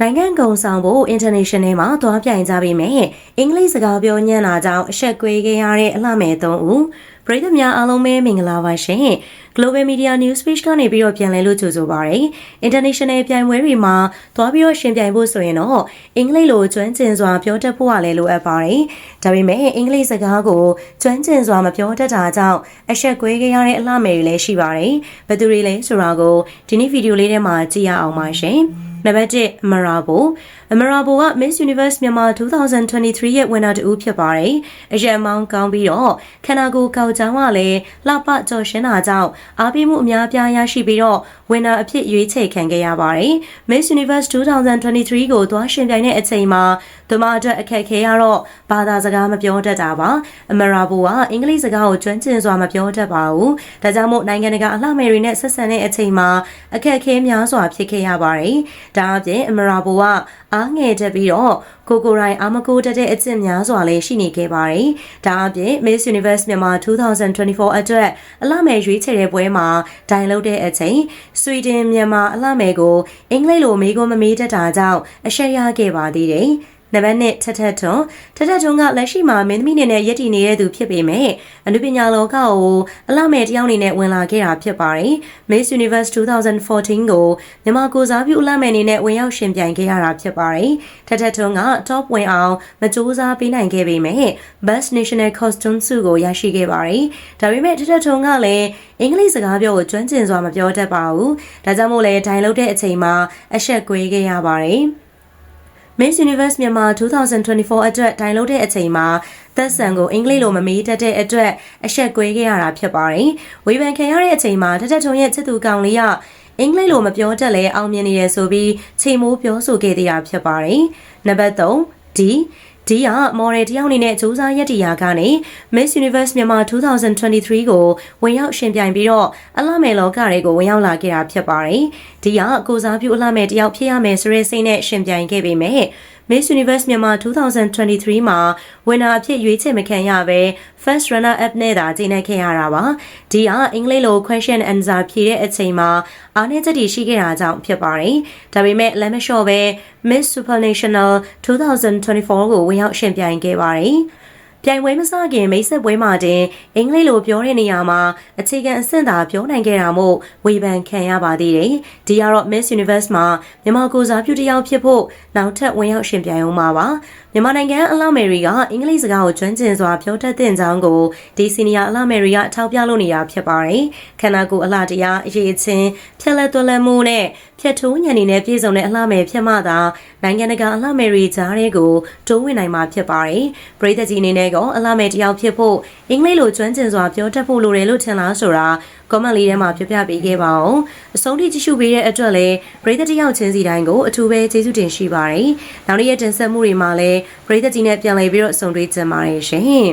နိုင်ငံကုံဆောင်ဖို့ international မှာသွားပြိုင်ကြပြီမဲ့အင်္ဂလိပ်စကားပြောညံ့တာကြောင့်အဆက်ကွေးခဲ့ရတဲ့အလှမဲ့သုံးဦးပရိသတ်များအားလုံးပဲမင်္ဂလာပါရှင် Global Media News Page ကနေပြီးတော့ပြန်လည်လို့ကြိုဆိုပါရစေ International ပြိုင်ပွဲတွေမှာသွားပြီးတော့ရှင်ပြိုင်ဖို့ဆိုရင်တော့အင်္ဂလိပ်လိုကျွမ်းကျင်စွာပြောတတ်ဖို့ကလည်းလိုအပ်ပါတယ်ဒါပေမဲ့အင်္ဂလိပ်စကားကိုကျွမ်းကျင်စွာမပြောတတ်တာကြောင့်အဆက်ကွေးခဲ့ရတဲ့အလှမဲ့တွေလည်းရှိပါတယ်ဘယ်သူတွေလဲဆိုတာကိုဒီနေ့ဗီဒီယိုလေးထဲမှာကြည့်ရအောင်ပါရှင် နံပါတ်1အမရာဘိုအမရာဘိုက Miss Universe မြန်မာ2023ရဲ့ winner တူဖြစ်ပါတယ်။အရက်မောင်းကောင်းပြီးတော့ခန္ဓာကိုယ်ကောက်ချောင်းကလည်းလှပကြော်ရှင်းတာကြောင့်အားပေးမှုအများပြားရရှိပြီးတော့ winner အဖြစ်ရွေးချယ်ခံခဲ့ရပါတယ်။ Miss Universe 2023ကိုသွားရှင်ပြိုင်တဲ့အချိန်မှာသူမအတွက်အခက်ခဲရတော့ဘာသာစကားမပြောတတ်တာပါ။အမရာဘိုကအင်္ဂလိပ်စကားကိုကျွမ်းကျင်စွာမပြောတတ်ပါဘူး။ဒါကြောင့်မို့နိုင်ငံတကာအလှမယ်တွေနဲ့ဆက်ဆံတဲ့အချိန်မှာအခက်ခဲများစွာဖြစ်ခဲ့ရပါတယ်။ဒါအပြင်အမရာဘိုကအားငယ်တက်ပြီးတော့ကိုကိုရိုင်းအာမကိုတက်တဲ့အကျင့်များစွာလည်းရှိနေခဲ့ပါတယ်။ဒါအပြင် Miss Universe မြန်မာ2024အတွက်အလှမယ်ရွေးချယ်တဲ့ပွဲမှာဒိုင်လုပ်တဲ့အချိန်ဆွီဒင်မြန်မာအလှမယ်ကိုအင်္ဂလိပ်လိုမေးခွန်းမမေးတတ်တာကြောင့်အရှက်ရခဲ့ပါသေးတယ်။ နံပါတ်1ထထထွန်းထထထွန်းကလက်ရှိမှာမင်းသမီးနေနဲ့ရည်တည်နေတဲ့သူဖြစ်ပေမဲ့အနုပညာလောကကိုအလှမဲ့တယောက်အနေနဲ့ဝင်လာခဲ့တာဖြစ်ပါတယ်။ Miss Universe 2014ကိုမြန်မာကိုစားပြုအလှမဲ့အနေနဲ့ဝင်ရောက်ရှင်ပြိုင်ခဲ့ရတာဖြစ်ပါတယ်။ထထထွန်းက top ဝင်အောင်မကြိုးစားပေးနိုင်ခဲ့ပေမဲ့ Best National Costume ဆုကိုရရှိခဲ့ပါတယ်။ဒါပေမဲ့ထထထွန်းကလည်းအင်္ဂလိပ်စကားပြောကိုကျွမ်းကျင်စွာမပြောတတ်ပါဘူး။ဒါကြောင့်မို့လဲဒိုင်လုပ်တဲ့အချိန်မှာအဆက်ကွေးခဲ့ရပါတယ်။ Miss Universe မြန်မာ2024အတွက်ဒိုင်လုပ်တဲ့အချိန်မှာသက်ဆန်ကိုအင်္ဂလိပ်လိုမမေးတတ်တဲ့အတွက်အဆက်ကွဲခဲ့ရတာဖြစ်ပါတယ်။ဝေဖန်ခံရတဲ့အချိန်မှာတထထုံရဲ့ချစ်သူကောင်လေးကအင်္ဂလိပ်လိုမပြောတတ်လဲအောင်မြင်နေတယ်ဆိုပြီးချိန်မိုးပြောဆိုခဲ့သေးတာဖြစ်ပါတယ်။နံပါတ်3 D ဒီကမော်ဒယ်တယောက်အနေနဲ့စူးစမ်းရက်တီယာကနေ Miss Universe မြန်မာ2023ကိုဝင်ရောက်ရှင်ပြိုင်ပြီးတော့အလှမယ်လောကတွေကိုဝင်ရောက်လာခဲ့တာဖြစ်ပါတယ်။ဒီကကိုစားပြုအလှမယ်တယောက်ဖြစ်ရမယ်ဆိုတဲ့စိတ်နဲ့ရှင်ပြိုင်ခဲ့ပေမဲ့ Miss Universe မြန်မာ2023မှာဝင်နာအဖြစ်ရွေးချယ်မခံရဘဲ First Runner Up နဲ့သာကျင်းနေခဲ့ရတာပါ။ဒီကအင်္ဂလိပ်လို question answer ဖြေတဲ့အချိန်မှာအားနည်းချက်တွေရှိခဲ့တာကြောင့်ဖြစ်ပါတယ်။ဒါပေမဲ့လက်မလျှော့ပဲ Miss Supranational 2024ကိုဝင်ရောက်ရှင်ပြိုင်ခဲ့ပါတယ်။ ပြိုင်ပွဲမစခင်မိတ်ဆက်ပွဲမှာတင်အင်္ဂလိပ်လိုပြောတဲ့နေရာမှာအခြေခံအဆင့်သာပြောနိုင်ခဲ့တာမို့ဝေဖန်ခံရပါသေးတယ်။ဒီကတော့ Miss Universe မှာမြန်မာကိုစားပြုတစ်ယောက်ဖြစ်ဖို့နောက်ထပ်ဝင်ရောက်ရှင်ပြိုင်အောင်ပါပါ။မြန်မာနိုင်ငံအလောက်မယ်ရီကအင်္ဂလိပ်စကားကိုကျွမ်းကျင်စွာပြောတတ်တဲ့ကြောင်းကိုဒီစီနီယာအလောက်မယ်ရီကထောက်ပြလို့နေတာဖြစ်ပါတယ်။ခန္ဓာကိုယ်အလှတရားအရေးချင်းဖြက်လက်သွက်လက်မှုနဲ့ဖြက်ထိုးညံနေနဲ့ပြည်စုံတဲ့အလှမယ်ဖြစ်မှသာနိုင်ငံတကာအလှမယ်ရီကြားတွေကိုတိုးဝင်နိုင်မှာဖြစ်ပါတယ်။ပြည်သက်ကြီးအနေနဲ့ကောအလှမယ်တယောက်ဖြစ်ဖို့အင်္ဂလိပ်လိုကျွမ်းကျင်စွာပြောတတ်ဖို့လိုတယ်လို့ထင်လားဆိုတာ comment လေးထဲမှာပြပြပေးခဲ့ပါအောင်အဆုံးထိကြည့်ရှုပေးတဲ့အတွက်လည်းပရိသတ်တယောက်ချင်းစီတိုင်းကိုအထူးပဲကျေးဇူးတင်ရှိပါတယ်နောက်နေ့ရက်တင်ဆက်မှုတွေမှာလည်းပရိသတ်ကြီးနဲ့ပြန်လည်ပြီးတော့ဆုံတွေ့ကြပါရရှင်